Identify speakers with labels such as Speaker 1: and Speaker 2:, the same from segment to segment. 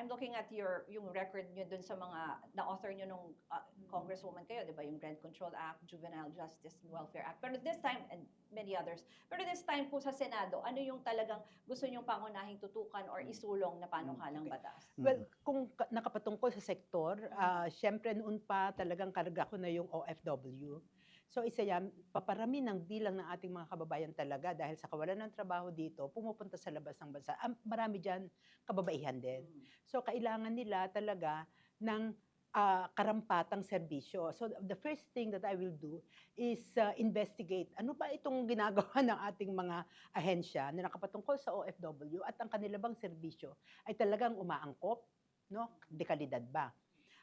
Speaker 1: I'm looking at your yung record nyo dun sa mga na-author nyo nung uh, congresswoman kayo, di ba? Yung Rent Control Act, Juvenile Justice and Welfare Act. Pero this time, and many others, pero this time po sa Senado, ano yung talagang gusto nyong pangunahing tutukan or isulong na panukalang batas?
Speaker 2: Well, kung ka- nakapatungkol sa sektor, ah, syempre noon pa talagang karga ko na yung OFW. So isa yan, paparami ng bilang ng ating mga kababayan talaga dahil sa kawalan ng trabaho dito, pumupunta sa labas ng bansa. Marami dyan, kababaihan din. So kailangan nila talaga ng ah, karampatang serbisyo. So the first thing that I will do is ah, investigate ano ba itong ginagawa ng ating mga ahensya na nakapatungkol sa OFW at ang kanila bang serbisyo ay talagang umaangkop, no? Dekalidad ba?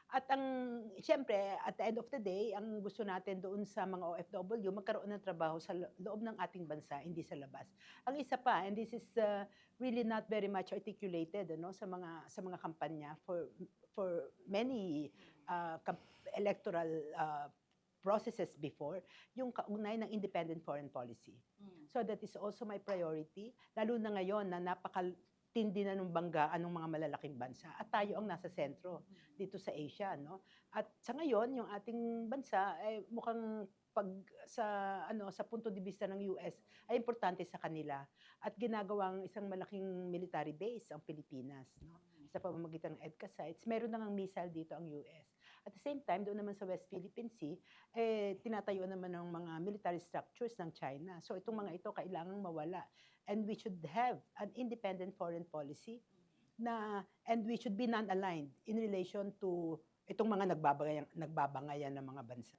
Speaker 2: At ang, siyempre, at the end of the day, ang gusto natin doon sa mga OFW, magkaroon ng trabaho sa lo- loob ng ating bansa, hindi sa labas. Ang isa pa, and this is uh, really not very much articulated ano, sa mga sa mga kampanya for for many uh, electoral uh, processes before, yung kaugnay ng independent foreign policy.
Speaker 1: Mm.
Speaker 2: So that is also my priority, lalo na ngayon na napakatindi na ng banggaan ng mga malalaking bansa at tayo ang nasa sentro dito sa Asia, no? At sa ngayon, yung ating bansa ay mukhang pag sa ano sa punto de vista ng US ay importante sa kanila at ginagawang isang malaking military base ang Pilipinas, no? Sa pamamagitan ng EDCA sites, meron na ngang missile dito ang US. At the same time, doon naman sa West Philippine Sea, eh, tinatayo naman ng mga military structures ng China. So itong mga ito kailangang mawala. And we should have an independent foreign policy na and we should be non-aligned in relation to itong mga nagbabangayan, nagbabangayan ng mga bansa.